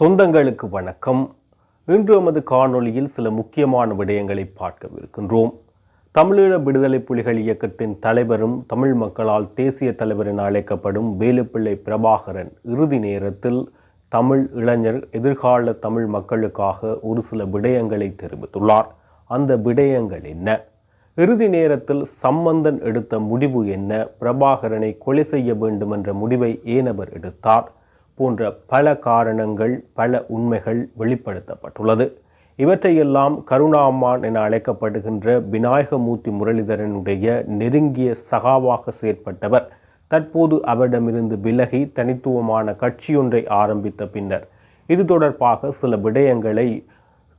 சொந்தங்களுக்கு வணக்கம். இன்று நமது காணொளியில் சில முக்கியமான விடயங்களை பார்க்கவிருக்கின்றோம். தமிழீழ விடுதலை புலிகள் இயக்கத்தின் தலைவரும் தமிழ் மக்களால் தேசிய தலைவர் என அழைக்கப்படும் வேலுப்பிள்ளை பிரபாகரன் இறுதி நேரத்தில் தமிழ் இளைஞர் எதிர்கால தமிழ் மக்களுக்காக ஒரு சில விடயங்களை தெரிவித்துள்ளார். அந்த விடயங்கள் என்ன? இறுதி நேரத்தில் சம்பந்தன் எடுத்த முடிவு என்ன? பிரபாகரனை கொலை செய்ய வேண்டும் என்ற முடிவை ஏனவர் எடுத்தார்? போன்ற பல காரணங்கள் பல உண்மைகள் வெளிப்படுத்தப்பட்டுள்ளது. இவற்றையெல்லாம் கருணாமான் என அழைக்கப்படுகின்ற விநாயகமூர்த்தி முரளிதரனுடைய நெருங்கிய சகாவாக செயற்பட்டவர். தற்போது அவரிடமிருந்து விலகி தனித்துவமான கட்சியொன்றை ஆரம்பித்த பின்னர் இது தொடர்பாக சில விடயங்களை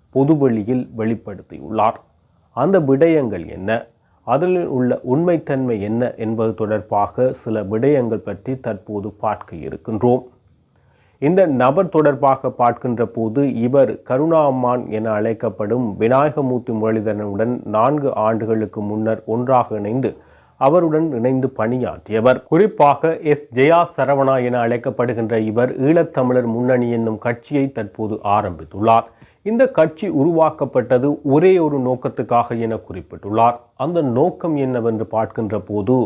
பொதுவெளியில் வெளிப்படுத்தியுள்ளார். அந்த விடயங்கள் என்ன? அதில் உள்ள உண்மைத்தன்மை என்ன என்பது தொடர்பாக சில விடயங்கள் பற்றி தற்போது பார்க்க இருக்கின்றோம். இந்த நபர் தொடர்பாக பார்க்கின்ற போது இவர் கருணா அம்மான் என அழைக்கப்படும் விநாயகமூர்த்தி முரளிதரனுடன் நான்கு ஆண்டுகளுக்கு முன்னர் ஒன்றாக இணைந்து அவருடன் இணைந்து பணியாற்றியவர். குறிப்பாக எஸ். ஜெயா சரவணா என அழைக்கப்படுகின்ற இவர் ஈழத்தமிழர் முன்னணி என்னும் கட்சியை தற்போது ஆரம்பித்துள்ளார். இந்த கட்சி உருவாக்கப்பட்டது ஒரே ஒரு நோக்கத்துக்காக என குறிப்பிட்டுள்ளார். அந்த நோக்கம் என்னவென்று பார்க்கின்ற போது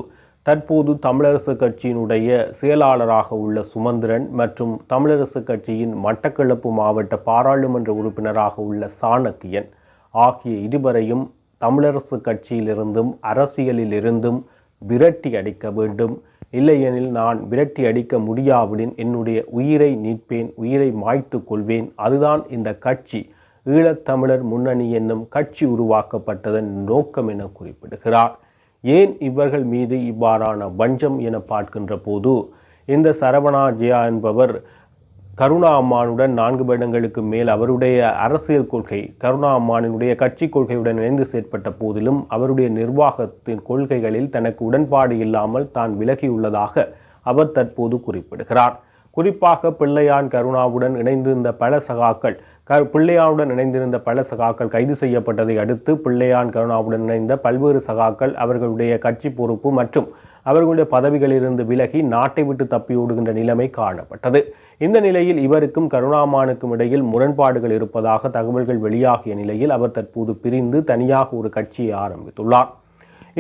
தற்போது தமிழரசு கட்சியினுடைய செயலாளராக உள்ள சுமந்திரன் மற்றும் தமிழரசு கட்சியின் மட்டக்களப்பு மாவட்ட பாராளுமன்ற உறுப்பினராக உள்ள சாணக்கியன் ஆகிய இருவரையும் தமிழரசு கட்சியிலிருந்தும் அரசியலிலிருந்தும் விரட்டி அடிக்க வேண்டும். இல்லையெனில் நான் விரட்டி அடிக்க முடியாவிடின் என்னுடைய உயிரை நீட்பேன் உயிரை மாய்த்து கொள்வேன். அதுதான் இந்த கட்சி. ஈழத்தமிழர் முன்னணி என்னும் கட்சி உருவாக்கப்பட்டதன் நோக்கம் என குறிப்பிடுகிறார். ஏன் இவர்கள் மீது இவ்வாறான வஞ்சம் என பார்க்கின்ற போது இந்த சரவணா ஜெயா என்பவர் கருணா அம்மானுடன் நான்கு வருடங்களுக்கு மேல் அவருடைய அரசியல் கொள்கை கருணா அம்மானினுடைய கட்சி கொள்கையுடன் இணைந்து செயற்பட்ட போதிலும் அவருடைய நிர்வாகத்தின் கொள்கைகளில் தனக்கு உடன்பாடு இல்லாமல் தான் விலகியுள்ளதாக அவர் தற்போது குறிப்பிடுகிறார். குறிப்பாக பிள்ளையான் கருணாவுடன் இணைந்திருந்த பல சகாக்கள் க இணைந்திருந்த பல சகாக்கள் கைது செய்யப்பட்டதை அடுத்து பிள்ளையான் கருணாவுடன் இணைந்த பல்வேறு சகாக்கள் அவர்களுடைய கட்சி பொறுப்பு மற்றும் அவர்களுடைய பதவிகளிலிருந்து விலகி நாட்டை விட்டு தப்பியோடுகின்ற நிலைமை காணப்பட்டது. இந்த நிலையில் இவருக்கும் கருணாமானுக்கும் இடையில் முரண்பாடுகள் இருப்பதாக தகவல்கள் வெளியாகிய நிலையில் அவர் தற்போது பிரிந்து தனியாக ஒரு கட்சியை ஆரம்பித்துள்ளார்.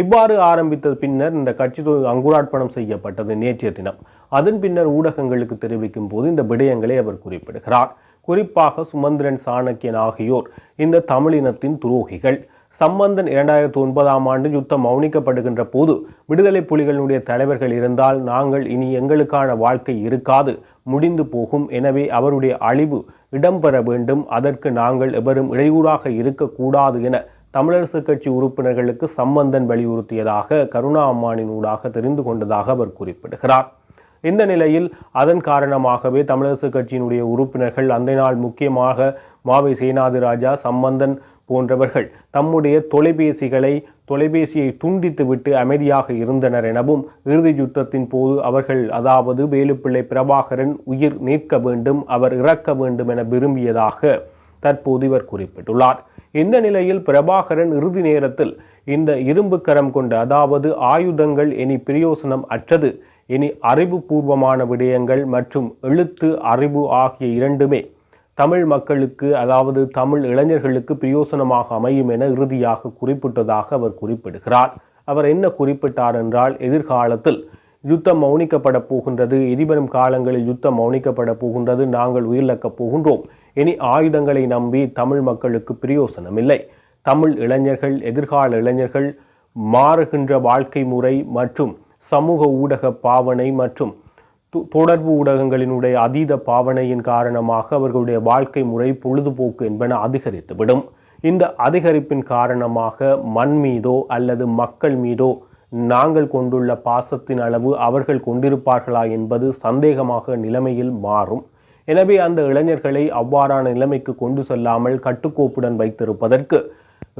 இவ்வாறு ஆரம்பித்த பின்னர் இந்த கட்சி அங்குரார்ப்பணம் செய்யப்பட்டது நேற்றைய தினம். அதன் பின்னர் ஊடகங்களுக்கு தெரிவிக்கும் போது இந்த விடயங்களை அவர் குறிப்பிடுகிறார். குறிப்பாக சுமந்திரன் சாணக்கியன் ஆகியோர் இந்த தமிழினத்தின் துரோகிகள். சம்பந்தன் இரண்டாயிரத்தி ஒன்பதாம் ஆண்டு யுத்தம் மௌனிக்கப்படுகின்ற போது விடுதலை புலிகளினுடைய தலைவர்கள் இருந்தால் நாங்கள் இனி எங்களுக்கான வாழ்க்கை இருக்காது முடிந்து போகும். எனவே அவருடைய அழிவு இடம்பெற வேண்டும். அதற்கு நாங்கள் எவரும் இடையூறாக இருக்கக்கூடாது என தமிழரசு கட்சி உறுப்பினர்களுக்கு சம்பந்தன் வலியுறுத்தியதாக கருணா அம்மானின் ஊடாக தெரிந்து கொண்டதாக அவர் குறிப்பிடுகிறார். இந்த நிலையில் அதன் காரணமாகவே தமிழரசு கட்சியினுடைய உறுப்பினர்கள் அந்த நாள் முக்கியமாக மாவை சேனாதிராஜா சம்பந்தன் போன்றவர்கள் தம்முடைய தொலைபேசிகளை தொலைபேசியை துண்டித்துவிட்டு அமைதியாக இருந்தனர் எனவும் இறுதி யுத்தத்தின் போது அவர்கள் அதாவது வேலுப்பிள்ளை பிரபாகரன் உயிர் நீக்க வேண்டும் அவர் இறக்க வேண்டும் என விரும்பியதாக தற்போது இவர் குறிப்பிட்டுள்ளார். இந்த நிலையில் பிரபாகரன் இறுதி நேரத்தில் இந்த இரும்பு கரம் கொண்ட அதாவது ஆயுதங்கள் இனி பிரயோசனம் அற்றது இனி அறிவுபூர்வமான விடயங்கள் மற்றும் எழுத்து அறிவு ஆகிய இரண்டுமே தமிழ் மக்களுக்கு அதாவது தமிழ் இளைஞர்களுக்கு பிரயோசனமாக அமையும் என இறுதியாக குறிப்பிட்டதாக அவர் குறிப்பிடுகிறார். அவர் என்ன குறிப்பிட்டார் என்றால் எதிர்காலத்தில் யுத்தம் மௌனிக்கப்பட போகின்றது இனிவரும் காலங்களில் யுத்தம் மௌனிக்கப்பட போகின்றது நாங்கள் உயிரிழக்கப் போகின்றோம். இனி ஆயுதங்களை நம்பி தமிழ் மக்களுக்கு பிரயோசனம் இல்லை தமிழ் இளைஞர்கள் எதிர்கால இளைஞர்கள் மாறுகின்ற வாழ்க்கை முறை மற்றும் சமூக ஊடக பாவனை மற்றும் தொடர்பு ஊடகங்களினுடைய அதீத பாவனையின் காரணமாக அவர்களுடைய வாழ்க்கை முறை பொழுதுபோக்கு என்பன அதிகரித்துவிடும். இந்த அதிகரிப்பின் காரணமாக மண் மீதோ அல்லது மக்கள் மீதோ நாங்கள் கொண்டுள்ள பாசத்தின் அளவு அவர்கள் கொண்டிருப்பார்களா என்பது சந்தேகமாக நிலைமையில் மாறும். எனவே அந்த இளைஞர்களை அவ்வாறான நிலைமைக்கு கொண்டு செல்லாமல் கட்டுக்கோப்புடன் வைத்திருப்பதற்கு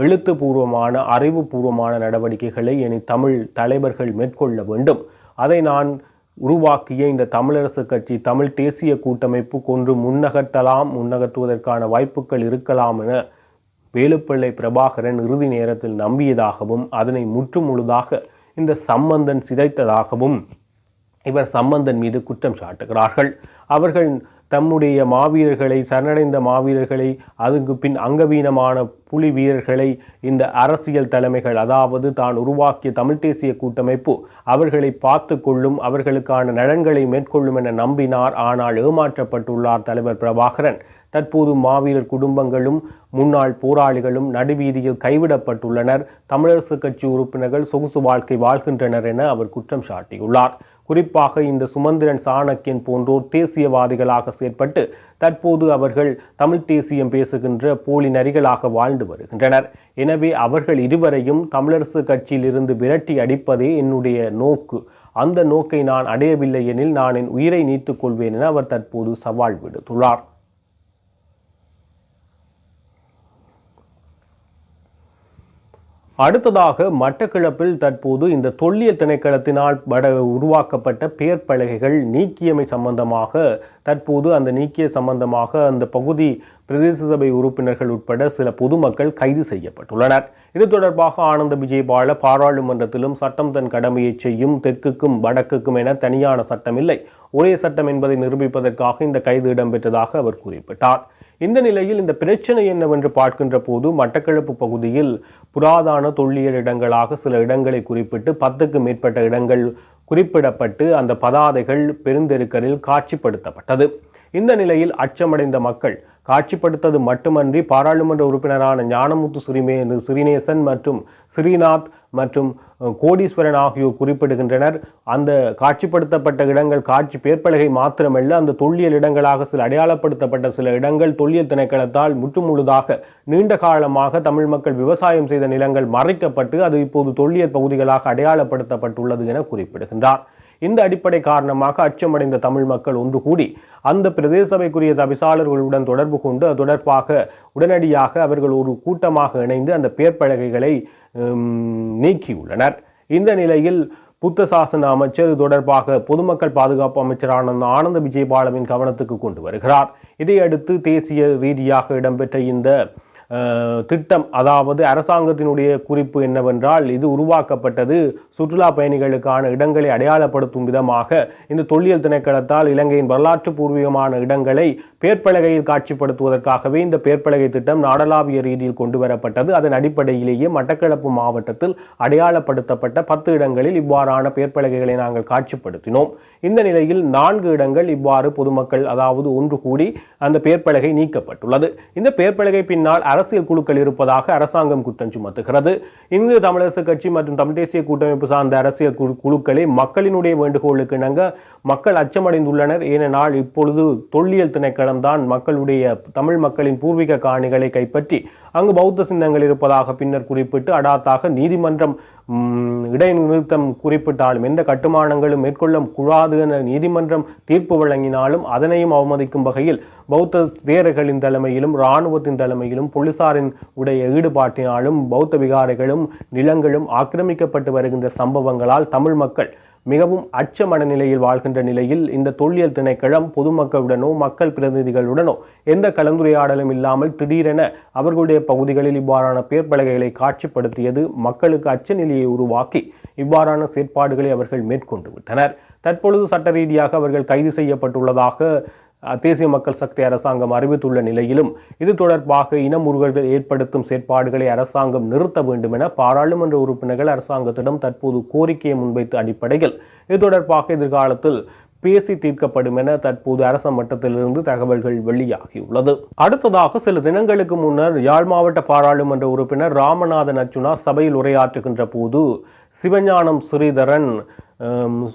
எழுத்துப்பூர்வமான அறிவுபூர்வமான நடவடிக்கைகளை இனி தமிழ் தலைவர்கள் மேற்கொள்ள வேண்டும். அதை நான் உருவாக்கிய இந்த தமிழரசு கட்சி தமிழ் தேசிய கூட்டமைப்பு கொன்று முன்னகர்த்தலாம் முன்னகர்த்துவதற்கான வாய்ப்புகள் இருக்கலாம் என வேலுப்பிள்ளை பிரபாகரன் இறுதி நேரத்தில் நம்பியதாகவும் அதனை முற்றுமுழுதாக இந்த சம்பந்தன் சிதைத்ததாகவும் இவர் சம்பந்தன் மீது குற்றம் சாட்டுகிறார்கள். அவர்கள் தம்முடைய மாவீரர்களை சரணடைந்த மாவீரர்களை அதுக்கு பின் அங்கவீனமான புலி வீரர்களை இந்த அரசியல் தலைமைகள் அதாவது தான் உருவாக்கிய தமிழ் தேசிய கூட்டமைப்பு அவர்களை பார்த்து கொள்ளும் அவர்களுக்கான நலன்களை மேற்கொள்ளும் என நம்பினார். ஆனால் ஏமாற்றப்பட்டுள்ளார் தலைவர் பிரபாகரன். தற்போது மாவீரர் குடும்பங்களும் முன்னாள் போராளிகளும் நடுவீதியில் கைவிடப்பட்டுள்ளனர். தமிழரசு கட்சி உறுப்பினர்கள் சொகுசு வாழ்க்கை வாழ்கின்றனர் என அவர் குற்றம் சாட்டியுள்ளார். குறிப்பாக இந்த சுமந்திரன் சாணக்கியன் போன்றோர் தேசியவாதிகளாக செயற்பட்டு தற்போது அவர்கள் தமிழ் தேசியம் பேசுகின்ற போலி நரிகளாக வாழ்ந்து வருகின்றனர். எனவே அவர்கள் இருவரையும் தமிழரசு கட்சியிலிருந்து விரட்டி அடிப்பதே என்னுடைய நோக்கு. அந்த நோக்கை நான் அடையவில்லை எனில் நான் என் உயிரை நீத்துக் கொள்வேன் என அவர் தற்போது சவால் விடுத்துள்ளார். அடுத்ததாக மட்டக்கிழப்பில் தற்போது இந்த தொல்லிய திணைக்களத்தினால் வட உருவாக்கப்பட்ட பெயர் பலகைகள் நீக்கியமை சம்பந்தமாக தற்போது அந்த நீக்கிய சம்பந்தமாக அந்த பகுதி பிரதேச சபை உறுப்பினர்கள் உட்பட சில பொதுமக்கள் கைது செய்யப்பட்டுள்ளனர். இது தொடர்பாக ஆனந்த விஜயபால பாராளுமன்றத்திலும் சட்டம் தன் கடமையை செய்யும் தெற்குக்கும் வடக்குக்கும் என தனியான சட்டம் இல்லை ஒரே சட்டம் என்பதை நிரூபிப்பதற்காக இந்த கைது இடம்பெற்றதாக அவர் குறிப்பிட்டார். இந்த நிலையில் இந்த பிரச்சனை என்னவென்று பார்க்கின்ற போது மட்டக்களப்பு பகுதியில் புராதான தொல்லியல் இடங்களாக சில இடங்களை குறிப்பிட்டு பத்துக்கு மேற்பட்ட இடங்கள் குறிப்பிடப்பட்டு அந்த பதாதைகள் பெருந்தெருக்கரில் காட்சிப்படுத்தப்பட்டது. இந்த நிலையில் அச்சமடைந்த மக்கள் காட்சிப்படுத்தது மட்டுமன்றி பாராளுமன்ற உறுப்பினரான ஞானமுத்து சிறிமே சிறிநேசன் மற்றும் ஸ்ரீநாத் மற்றும் கோடீஸ்வரன் ஆகியோர் குறிப்பிடுகின்றனர். அந்த காட்சிப்படுத்தப்பட்ட இடங்கள் காட்சி பேர்பலகை மாத்திரமல்ல அந்த தொல்லியல் இடங்களாக சில அடையாளப்படுத்தப்பட்ட சில இடங்கள் தொல்லியல் திணைக்களத்தால் முற்றுமுழுதாக நீண்ட காலமாக தமிழ் மக்கள் விவசாயம் செய்த நிலங்கள் மறைக்கப்பட்டு அது இப்போது தொல்லியல் பகுதிகளாக அடையாளப்படுத்தப்பட்டுள்ளது என குறிப்பிடுகின்றார். இந்த அடிப்படை காரணமாக அச்சமடைந்த தமிழ் மக்கள் ஒன்று கூடி அந்த பிரதேச சபைக்குரிய தவிசாளர்களுடன் தொடர்பு கொண்டு அது தொடர்பாக உடனடியாக அவர்கள் ஒரு கூட்டமாக இணைந்து அந்த பேர்ப்பலகைகளை நீக்கியுள்ளனர். இந்த நிலையில் புத்த சாசன அமைச்சர் இது தொடர்பாக பொதுமக்கள் பாதுகாப்பு அமைச்சரான ஆனந்த விஜயபாலவின் கவனத்துக்கு கொண்டு வருகிறார். இதையடுத்து தேசிய ரீதியாக இடம்பெற்ற இந்த திட்டம் அதாவது அரசாங்கத்தினுடைய குறிப்பு என்னவென்றால் இது உருவாக்கப்பட்டது சுற்றுலா பயணிகளுக்கான இடங்களை அடையாளப்படுத்தும் விதமாக. இந்த தொல்லியல் திணைக்களத்தால் இலங்கையின் வரலாற்று பூர்வீகமான இடங்களை பேர்ப்பலகையில் காட்சிப்படுத்துவதற்காகவே இந்த பேர்ப்பலகை திட்டம் நாடளாவிய ரீதியில் கொண்டு வரப்பட்டது அதன் அடிப்படையிலேயே மட்டக்களப்பு மாவட்டத்தில் அடையாளப்படுத்தப்பட்ட பத்து இடங்களில் இவ்வாறான பேர்ப்பலகைகளை நாங்கள் காட்சிப்படுத்தினோம். இந்த நிலையில் நான்கு இடங்கள் இவ்வாறு பொதுமக்கள் அதாவது ஒன்று கூடி அந்த பேர்ப்பலகை நீக்கப்பட்டுள்ளது. இந்த பேர்ப்பலகை பின்னால் அரசியல் குழுக்கள் இருப்பதாக அரசாங்கம் குற்றம் சுமத்துகிறது. இந்து தமிழரசு கட்சி மற்றும் தமிழ் தேசிய கூட்டமைப்பு சார்ந்த அரசியல் குழுக்களை குழுக்களே மக்களினுடைய வேண்டுகோளுக்கு இணங்க மக்கள் அச்சமடைந்துள்ளனர். ஏனென்றால் இப்பொழுது தொல்லியல் திணைக்களம் தான் மக்களுடைய தமிழ் மக்களின் பூர்வீக காணிகளை கைப்பற்றி அங்கு பௌத்த சின்னங்கள் இருப்பதாக பின்னர் குறிப்பிட்டு அடாத்தாக நீதிமன்றம் இடைநிறுத்தம் குறிப்பிட்டாலும் எந்த கட்டுமானங்களும் மேற்கொள்ள கூடாது என நீதிமன்றம் தீர்ப்பு வழங்கினாலும் அதனையும் அவமதிக்கும் வகையில் பௌத்த தேரர்களின் தலைமையிலும் இராணுவத்தின் தலைமையிலும் போலீசாரின் உடைய ஈடுபாட்டினாலும் பௌத்த விகாரைகளும் நிலங்களும் ஆக்கிரமிக்கப்பட்டு வருகின்ற சம்பவங்களால் தமிழ் மக்கள் மிகவும் அச்ச மனநிலையில் வாழ்கின்ற நிலையில் இந்த தொல்லியல் திணைக்களம் பொதுமக்களுடனோ மக்கள் பிரதிநிதிகளுடனோ எந்த கலந்துரையாடலும் இல்லாமல் திடீரென அவர்களுடைய பகுதிகளில் இவ்வாறான பேர்பலகைகளை காட்சிப்படுத்தியது மக்களுக்கு அச்ச நிலையை உருவாக்கி இவ்வாறான செயற்பாடுகளை அவர்கள் மேற்கொண்டு விட்டனர். தற்பொழுது சட்ட ரீதியாக அவர்கள் கைது செய்யப்பட்டுள்ளதாக தேசிய மக்கள் சக்தி அரசாங்கம் அறிவித்துள்ள நிலையிலும் இது தொடர்பாக இனமுறுகல்கள் ஏற்படுத்தும் செயற்பாடுகளை அரசாங்கம் நிறுத்த வேண்டும் என பாராளுமன்ற உறுப்பினர்கள் அரசாங்கத்திடம் தற்போது கோரிக்கையை முன்வைத்த அடிப்படையில் இது தொடர்பாக எதிர்காலத்தில் பேசி தீர்க்கப்படும் என தற்போது அரச மட்டத்திலிருந்து தகவல்கள் வெளியாகியுள்ளது. அடுத்ததாக சில தினங்களுக்கு முன்னர் யாழ் மாவட்ட பாராளுமன்ற உறுப்பினர் ராமநாதன் அச்சுனா சபையில் உரையாற்றுகின்ற போது சிவஞானம் ஸ்ரீதரன்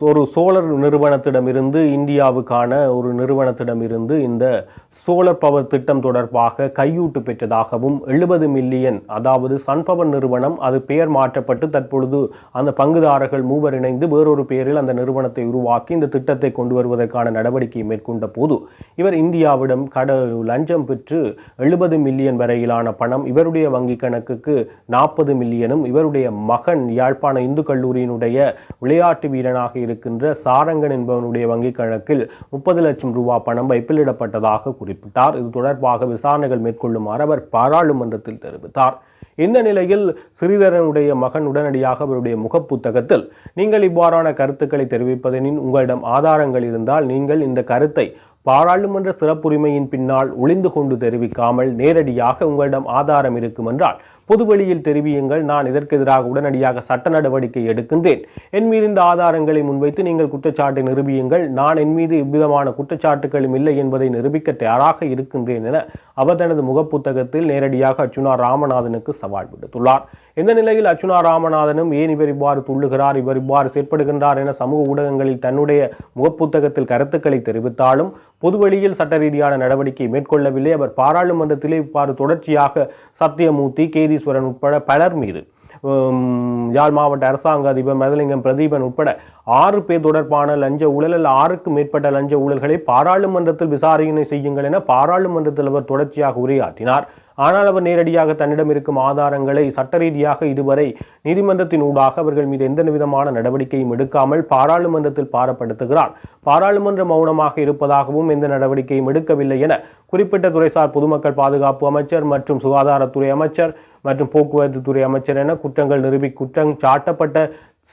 ஒரு சோழர் நிறுவனத்திடமிருந்து இந்தியாவுக்கான ஒரு நிறுவனத்திடமிருந்து இந்த சோலர் பவர் திட்டம் தொடர்பாக கையூட்டு பெற்றதாகவும் எழுபது மில்லியன் அதாவது சன்பவர் நிறுவனம் அது பெயர் மாற்றப்பட்டு தற்பொழுது அந்த பங்குதாரர்கள் மூவர் இணைந்து வேறொரு பெயரில் அந்த நிறுவனத்தை உருவாக்கி இந்த திட்டத்தை கொண்டு வருவதற்கான நடவடிக்கையை மேற்கொண்ட போது இவர் இந்தியாவிடம் கட லஞ்சம் பெற்று எழுபது மில்லியன் வரையிலான பணம் இவருடைய வங்கி கணக்குக்கு நாற்பது மில்லியனும் இவருடைய மகன் யாழ்ப்பாண இந்து கல்லூரியினுடைய விளையாட்டு வீரனாக இருக்கின்ற சாரங்கன் என்பவனுடைய வங்கி கணக்கில் முப்பது லட்சம் ரூபாய் பணம் வைப்பிலிடப்பட்டதாக குறிப்பிட்டார். இது தொடர்பாக விசாரணைகள் மேற்கொள்ளுமாறு அவர் பாராளுமன்றத்தில் தெரிவித்தார். இந்த நிலையில் ஸ்ரீதரனுடைய மகன் உடனடியாக அவருடைய முகப்புத்தகத்தில் நீங்கள் இவ்வாறான கருத்துக்களை தெரிவிப்பதனின் உங்களிடம் ஆதாரங்கள் இருந்தால் நீங்கள் இந்த கருத்தை பாராளுமன்ற சிறப்புரிமையின் பின்னால் ஒளிந்து கொண்டு தெரிவிக்காமல் நேரடியாக உங்களிடம் ஆதாரம் இருக்கும் என்றால் பொதுவெளியில் தெரிவியுங்கள். நான் இதற்கு எதிராக உடனடியாக சட்ட நடவடிக்கை எடுக்கின்றேன். என் மீது இந்த ஆதாரங்களை முன்வைத்து நீங்கள் குற்றச்சாட்டை நிரூபியுங்கள். நான் என் மீது இவ்விதமான குற்றச்சாட்டுகளும் இல்லை என்பதை நிரூபிக்க தயாராக இருக்கின்றேன் என அவர் தனது முகப்புத்தகத்தில் நேரடியாக அர்ச்சுனா ராமநாதனுக்கு சவால் விடுத்துள்ளார். இந்த நிலையில் அர்ச்சுனா ராமநாதனும் ஏன் இவர் இவ்வாறு துள்ளுகிறார் இவர் இவ்வாறு செயற்படுகின்றார் என சமூக ஊடகங்களில் தன்னுடைய முகப்புத்தகத்தில் கருத்துக்களை தெரிவித்தாலும் பொதுவெளியில் சட்ட ரீதியான நடவடிக்கை மேற்கொள்ளவில்லை. அவர் பாராளுமன்றத்திலே இவ்வாறு தொடர்ச்சியாக சத்தியமூர்த்தி கேதீஸ்வரன் உட்பட பலர் மீது யாழ் மாவட்ட அரசாங்க அதிபர் மதலிங்கம் பிரதீபன் உட்பட ஆறு பேர் தொடர்பான லஞ்ச ஊழல் அல்ல ஆறுக்கும் மேற்பட்ட லஞ்ச ஊழல்களை பாராளுமன்றத்தில் விசாரணை செய்யுங்கள் என பாராளுமன்றத்தில் அவர் தொடர்ச்சியாக உரையாற்றினார். ஆனால் அவர் நேரடியாக தன்னிடம் இருக்கும் ஆதாரங்களை சட்ட ரீதியாக இதுவரை நீதிமன்றத்தின் ஊடாக அவர்கள் மீது எந்த விதமான நடவடிக்கையும் எடுக்காமல் பாராளுமன்றத்தில் பாரப்படுத்துகிறார். பாராளுமன்றம் மௌனமாக இருப்பதாகவும் எந்த நடவடிக்கையும் எடுக்கவில்லை என குறிப்பிட்ட துறைசார் பொதுமக்கள் பாதுகாப்பு அமைச்சர் மற்றும் சுகாதாரத்துறை அமைச்சர் மற்றும் போக்குவரத்து துறை அமைச்சர் என குற்றங்கள் நிரூபி குற்றம் சாட்டப்பட்ட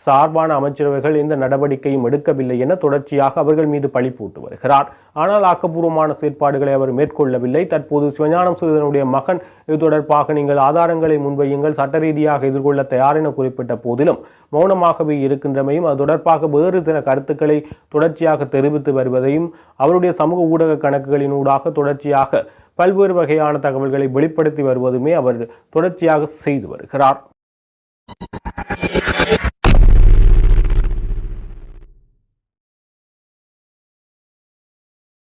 சார்பான அமைச்சரவைகள் எந்த நடவடிக்கையும் எடுக்கவில்லை என தொடர்ச்சியாக அவர்கள் மீது பழி போட்டு வருகிறார். ஆனால் ஆக்கப்பூர்வமான செயற்பாடுகளை அவர் மேற்கொள்ளவில்லை. தற்போது சிவஞானம் சுதனுடைய மகன் இது தொடர்பாக நீங்கள் ஆதாரங்களை முன்வையுங்கள் சட்ட ரீதியாக எதிர்கொள்ள தயார் என குறிப்பிட்ட போதிலும் மௌனமாகவே இருக்கின்றமையும் அது தொடர்பாக வேறு சில கருத்துக்களை தொடர்ச்சியாக தெரிவித்து வருவதையும் அவருடைய சமூக ஊடக கணக்குகளின் ஊடாக தொடர்ச்சியாக பல்வேறு வகையான தகவல்களை வெளிப்படுத்தி வருவதுமே அவர் தொடர்ச்சியாக செய்து வருகிறார்.